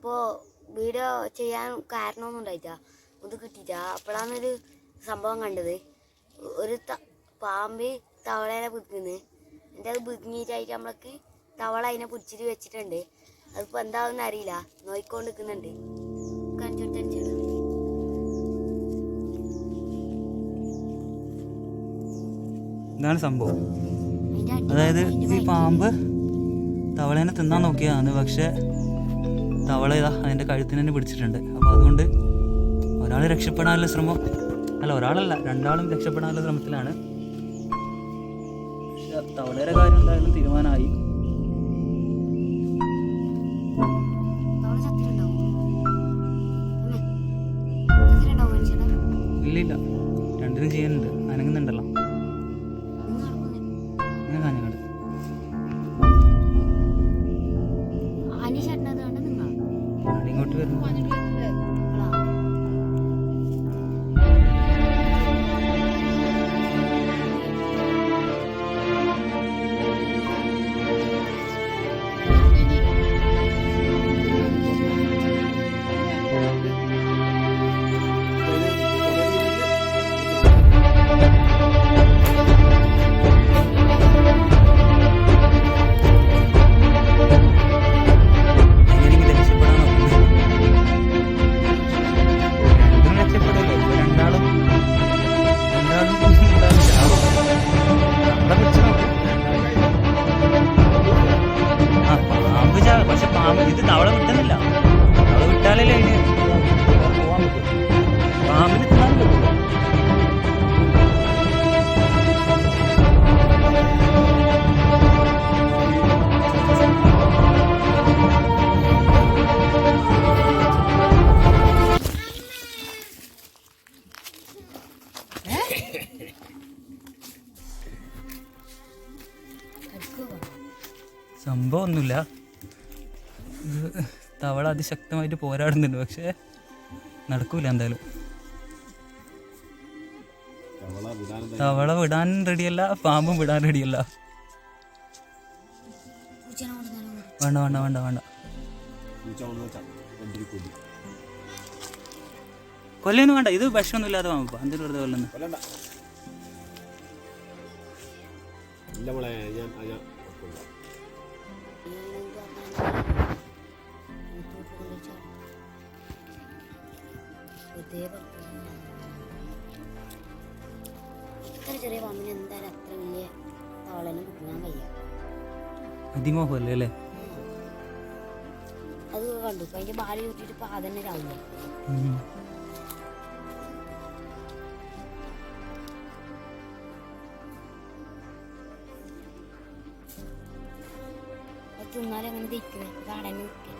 അപ്പോൾ വീഡിയോ ചെയ്യാൻ കാരണമൊന്നും ഉണ്ടായിട്ടാ ഇത് കിട്ടിയിട്ടാ അപ്പോഴാണ് ഒരു സംഭവം കണ്ടത്. ഒരു ത- പാമ്പ് തവളേനെ പിടിക്കുന്നത് എന്നിട്ട് അത് പിടിഞ്ഞിട്ടായിട്ട് നമ്മൾക്ക് തവള അതിനെ പിടിച്ചിട്ട് വെച്ചിട്ടുണ്ട്. അതിപ്പോൾ എന്താണെന്ന് അറിയില്ല. നോയിക്കൊണ്ട് നിൽക്കുന്നുണ്ട് ഇതാണ് സംഭവം. അതായത് ഈ പാമ്പ് തവളേനെ തിന്നാൻ നോക്കിയതാണ്. പക്ഷെ തവള ഇതാ അതിന്റെ കഴുത്തിന് തന്നെ പിടിച്ചിട്ടുണ്ട്. അപ്പോൾ അതുകൊണ്ട് ഒരാൾ രക്ഷപ്പെടാനുള്ള ശ്രമം. അല്ല ഒരാളല്ല രണ്ടാളും രക്ഷപ്പെടാനുള്ള ശ്രമത്തിലാണ്. പക്ഷെ തവളയുടെ കാര്യം എന്തായാലും തീരുമാനമായി. 그래도. സംഭവം ഒന്നുമില്ല ഇത് തവള അതിശക്തമായിട്ട് പോരാടുന്നുണ്ട്. പക്ഷേ നടക്കൂല എന്തായാലും. തവള വിടാൻ റെഡിയല്ല പാമ്പും വിടാൻ റെഡിയല്ല വേണ്ട വേണ്ട വേണ്ട വേണ്ട. കൊല്ലൊന്നും വേണ്ട. ഇത് വിഷമൊന്നും ഇല്ലാതെ പാമ്പ്. എന്തിനു വെറുതെ കൊല്ലുന്നു? ഇത്ര ചെറിയ പാമ്പിന് എന്തായാലും അത്ര വലിയ തവളനെ കഴിയാ അതിമോഹമല്ലേ അല്ലേ? അത് കണ്ടു. ഇപ്പൊ അതിന്റെ ബാലി ചുറ്റിട്ട് ഇപ്പൊ അതന്നെ രാവിലെ. തിന്നാലും അങ്ങനെ അടങ്ങി നിൽക്കേ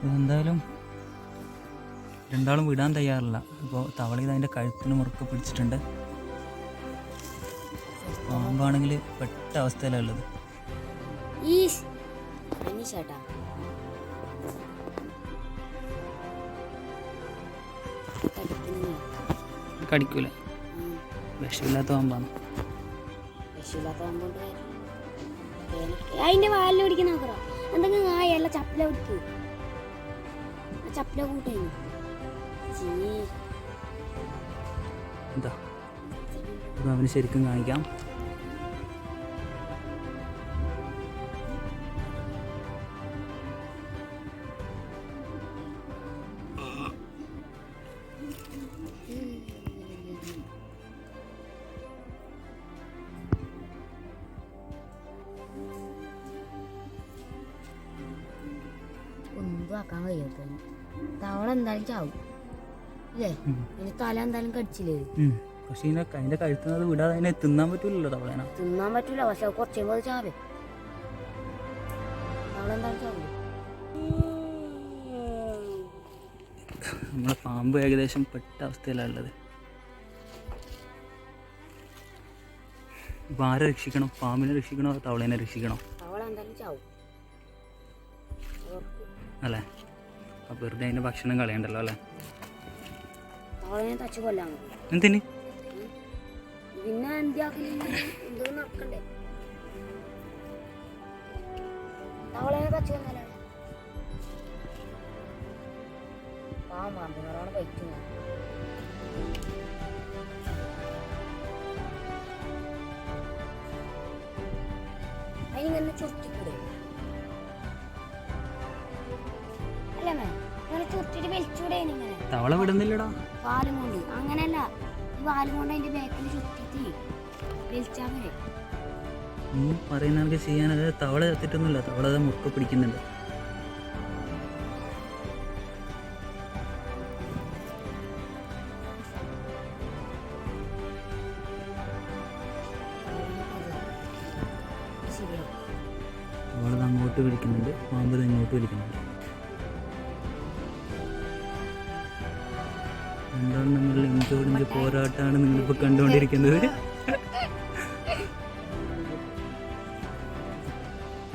ഇതെന്തായാലും രണ്ടാളും വിടാൻ തയ്യാറില്ല. അപ്പോൾ തവള ഇത് അതിന്റെ കഴുത്തിന് മുറുക്കെ പിടിച്ചിട്ടുണ്ട്. പാമ്പാണെങ്കിൽ പെട്ട അവസ്ഥയിലാണ് ഉള്ളത്. കടിക്കൂല. വിഷമില്ലാത്ത പാമ്പാണ്. അതിന്റെ വാലിൽ പിടിക്കുന്ന നോക്കറോ. എന്തെങ്കിലും ആ ചപ്പല പിടിക്കൂ ചപ്പല കൂട്ടേനു ചീ എന്താ? ഇത് അവന് ശരിക്കും കാണിക്കാം. ഒന്നും ആക്കാൻ കഴിയാത്ത തവള എന്തായാലും ചാവും. അല്ലേ. അതിന് തല എന്തായാലും കടിച്ചില്ലേ. പക്ഷേ ഇതിനെ അത് വിടാതെ അതിനെ തിന്നാൻ പറ്റൂലല്ലോ തവളേന തിന്നാൻ പറ്റൂല. പക്ഷെ കുറച്ച് അത് ചാവേ. തവള എന്തായാലും ചാവും നമ്മളെ പാമ്പ് ഏകദേശം പെട്ട അവസ്ഥയിലാണ് ഉള്ളത്. ഇപ്പം ആരെ രക്ഷിക്കണം? പാമ്പിനെ രക്ഷിക്കണോ? തവളേനെ രക്ഷിക്കണോ. അല്ലേ? അപ്പോൾ വെറുതെ അതിന്റെ ഭക്ഷണം കളയണ്ടല്ലോ അല്ലേ? അവനെ എന്തിന്? പിന്നെ എന്ത് തവള വിടുന്നില്ലടാ. പാലും കൊണ്ട് അങ്ങനെയല്ല ഈ പാലും കൊണ്ട് അതിന്റെ ബാക്കിൽ ചുറ്റിട്ട് വലിച്ചാ ചെയ്യാനത് തവള എത്തിട്ടൊന്നുമില്ല തവള അത് മുറുക്ക പിടിക്കുന്നുണ്ട്. അത് അങ്ങോട്ട് വിളിക്കുന്നുണ്ട് പാമ്പത് ഇങ്ങോട്ട് വിളിക്കുന്നുണ്ട് രണ്ടാളും നിങ്ങളുടെ ഇഞ്ചോടിഞ്ച് പോരാട്ടമാണ് നിങ്ങളിപ്പോൾ കണ്ടുകൊണ്ടിരിക്കുന്നത്.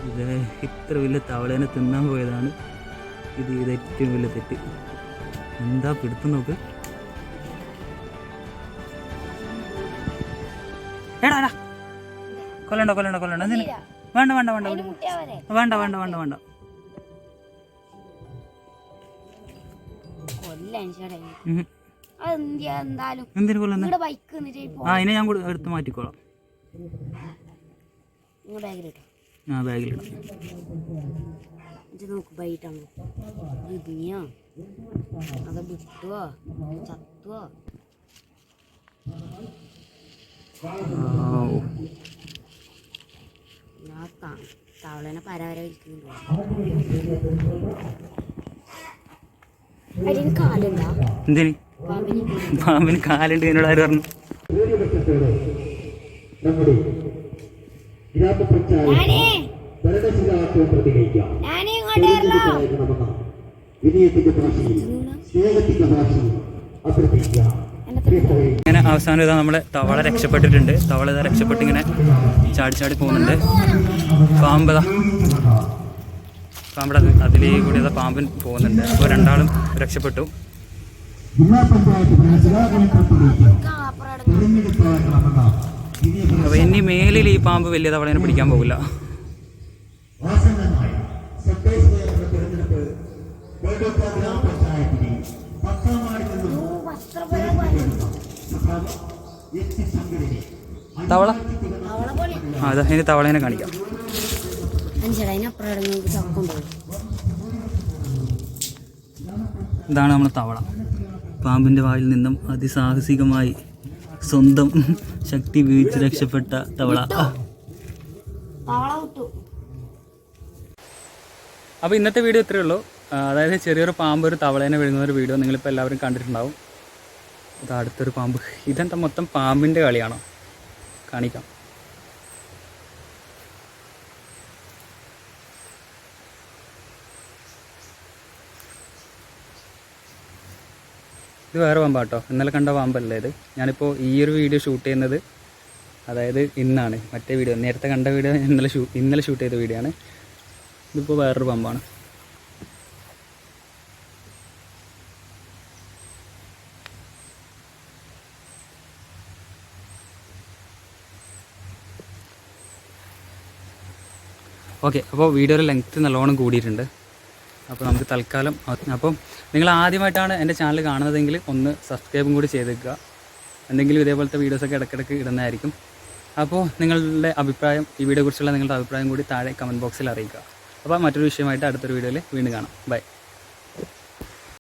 ഇത് ഇത്ര വലിയ തവളേനെ തിന്നാൻ പോയതാണ്. ഇത് ഇത് ഏറ്റവും വലിയ തെറ്റ്. എന്താ പിടുത്തു നോക്ക്. എടാ എടാ. കൊല്ലണ്ട കൊല്ലണ്ട കൊല്ലണ്ട. എന്തിന്? വേണ്ട വേണ്ട വേണ്ട. വേണ്ട വേണ്ട വേണ്ട വേണ്ട. കൊല്ലാൻ എന്തിനു എന്നിട്ട് ആ ഇതിനെ ഞാൻ എടുത്ത് മാറ്റിക്കോളാം. ആ ബാഗിലിടാം ഇത് നോക്ക് ബൈറ്റാണ് ഇതിനിയോ അത് വിട്ടുവോ? ചത്തുവോ? ആവൂ. ഞാൻ ത- തവളേനെ പരാവര വിൽക്കുന്നുണ്ടോ അതിന് കാലുണ്ടാ? എന്തിന്? പാമ്പിന് കാലുണ്ട് എന്നോട് ആര് പറഞ്ഞു? ഇങ്ങോട്ട് വരലോ ഇങ്ങനെ അവസാനം ഇതാ നമ്മളെ തവള രക്ഷപ്പെട്ടിട്ടുണ്ട്. തവള ഇതാ രക്ഷപ്പെട്ട് ഇങ്ങനെ ചാടി ചാടി പോകുന്നുണ്ട്. പാമ്പ് ഇതാ. പാമ്പ് അതിലേ കൂടി ഇതാ പാമ്പൻ പോകുന്നുണ്ട്. അപ്പോൾ രണ്ടാളും രക്ഷപ്പെട്ടു. അപ്പോൾ ഇനി മേലിൽ ഈ പാമ്പ് വലിയ തവളേനെ പിടിക്കാൻ പോകില്ല. തവള? അവളെ പോലെ. ആ അതാ ഇനി തവളേനെ കാണിക്കാം. ഇതാണ് നമ്മൾ തവള. പാമ്പിന്റെ വായിൽ നിന്നും അതിസാഹസികമായി സ്വന്തം ശക്തി ഉപയോഗിച്ച് രക്ഷപ്പെട്ട തവള. അപ്പോൾ ഇന്നത്തെ വീഡിയോ ഇത്രയേ ഉള്ളൂ. അതായത് ചെറിയൊരു പാമ്പ് ഒരു തവളേനെ വിഴുന്ന ഒരു വീഡിയോ നിങ്ങളിപ്പോൾ എല്ലാവരും കണ്ടിട്ടുണ്ടാവും. അത് അടുത്തൊരു പാമ്പ്. ഇതെന്താ മൊത്തം പാമ്പിന്റെ കളിയാണോ? കാണിക്കാം. ഇത് വേറെ പാമ്പാട്ടോ ഇന്നലെ കണ്ട പാമ്പല്ലേ ഇത്? ഞാനിപ്പോൾ ഈ ഒരു വീഡിയോ ഷൂട്ട് ചെയ്യുന്നത് അതായത് ഇന്നാണ്. മറ്റേ വീഡിയോ നേരത്തെ കണ്ട വീഡിയോ ഇന്നലെ ഷൂ ഇന്നലെ ഷൂട്ട് ചെയ്ത വീഡിയോ ആണ്. ഇതിപ്പോൾ വേറൊരു പാമ്പാണ്. ഓക്കെ അപ്പോൾ വീഡിയോയുടെ ലെങ്ത്ത് നല്ലോണം കൂടിയിട്ടുണ്ട്. അപ്പോൾ നമുക്ക് തൽക്കാലം അപ്പം നിങ്ങൾ ആദ്യമായിട്ടാണ് എന്റെ ചാനൽ കാണുന്നതെങ്കിൽ ഒന്ന് സബ്സ്ക്രൈബും കൂടി ചെയ്തേക്കുക. എന്തെങ്കിലും ഇതേപോലത്തെ വീഡിയോസൊക്കെ ഇടയ്ക്കിടയ്ക്ക് ഇടുന്നതായിരിക്കും. അപ്പോൾ നിങ്ങളുടെ അഭിപ്രായം ഈ വീഡിയോയെക്കുറിച്ചുള്ള നിങ്ങളുടെ അഭിപ്രായം കൂടി താഴെ കമന്റ് ബോക്സിൽ അറിയിക്കുക. അപ്പോൾ മറ്റൊരു വിഷയമായിട്ട് അടുത്തൊരു വീഡിയോയിൽ വീണ്ടും കാണാം. ബൈ